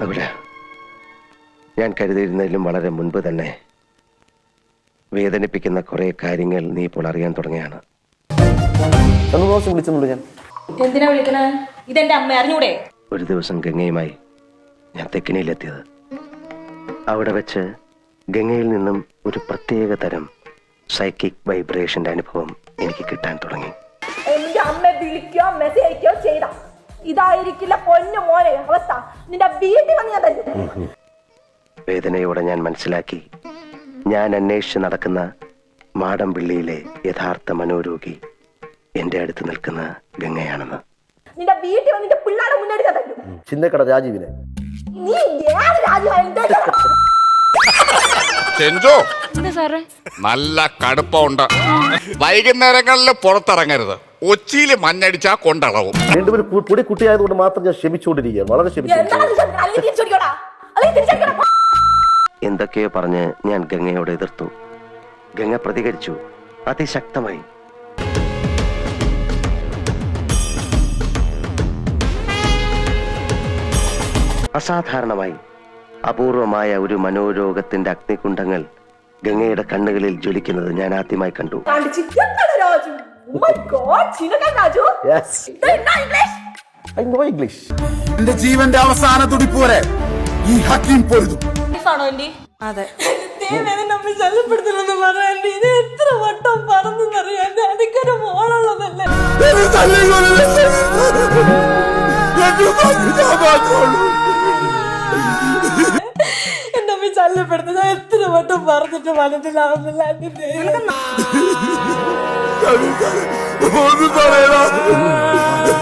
അവിടെ ഞാൻ കരുതിയിരുന്നതിലും വളരെ മുൻപ് തന്നെ വേദനിപ്പിക്കുന്ന കുറെ കാര്യങ്ങൾ നീ ഇപ്പോൾ അറിയാൻ തുടങ്ങിയാണ് ഞാൻ. എന്തിനാ വിളിക്കണേ? ഇതെന്റെ അമ്മ അറിഞ്ഞൂടെ? ഒരു ദിവസം ഗംഗയുമായി ഞാൻ തെക്കിനിയിലെത്തിയത്. അവിടെ വെച്ച് ഗംഗയിൽ നിന്നും ഒരു പ്രത്യേക തരം സൈക്കിക് വൈബ്രേഷന്റെ അനുഭവം എനിക്ക് കിട്ടാൻ തുടങ്ങി. എന്റെ അമ്മ വിളിക്കോ മെസ്സേജ് അയക്കോ ചെയ്ത. ഇതായിരിക്കില്ല പൊന്നു മോനെ അവസ്ഥ. നിന്റെ വീട്ടിൽ വന്ന് ഞാൻ തന്നെ വേദനയോടെ ഞാൻ മനസ്സിലാക്കി. ഞാൻ അന്വേഷിച്ച് നടക്കുന്ന മാടമ്പിള്ളിയിലെ യഥാർത്ഥ മനോരോഗി എന്റെ അടുത്ത് നിൽക്കുന്ന ഗംഗയാണെന്ന്. നിന്റെ വീട്ടിൽ വന്നിട്ട് പിള്ളേരെ മുന്നേറി ചിന്നക്കട രാജീവിനെ. നീ ഏത് രാജ്യം ചെഞ്ചോ? എന്താ സാറേ? നല്ല കടുപ്പമുണ്ട്. വൈകുന്നേരങ്ങളിൽ പുറത്തിറങ്ങരുത്. ഒച്ചിയിൽ മഞ്ഞടിച്ചാ കൊണ്ടളവും. രണ്ടുപേരും കു- പൊടി കുട്ടിയായതുകൊണ്ട് മാത്രം ഞാൻ ക്ഷമിച്ചുകൊണ്ടിരിക്കുകയാണ് വളരെ ക്ഷമിച്ചു എന്തൊക്കെയോ പറഞ്ഞ് ഞാൻ ഗംഗയോട് എതിർത്തു. ഗംഗ പ്രതികരിച്ചു. അതിശക്തമായി. അസാധാരണമായി. അപൂർവമായ ഒരു മനോരോഗത്തിന്റെ അഗ്നികുണ്ഡങ്ങൾ ഗംഗയുടെ കണ്ണുകളിൽ ജ്വലിക്കുന്നത് ഞാൻ ആദ്യമായി കണ്ടു. Raju. Yes English I know English എന്റെ ജീവന്റെ അവസാന തുടിപ്പ് വരെ ഈ ഹക്കീം പൊരുതും. ആണോ അതെ. നമ്മൾ ശല്യപ്പെടുത്തണമെന്ന് പറയാൻ ഇത് എത്ര വട്ടം പറഞ്ഞെന്നറിയാൻ എനിക്കൊരു മോളുള്ളതല്ലേ? എന്നെ തല്ലിക്കൊല്ലുന്ന എന്റെ മകൻ ഞാൻ മാത്രമുള്ളൂ. എന്റെ അമ്മ ശല്യപ്പെടുത്തുന്ന എത്ര വട്ടം പറഞ്ഞിട്ട് മനസ്സിലാവുന്നില്ല আমি জানি। বন্ধু না।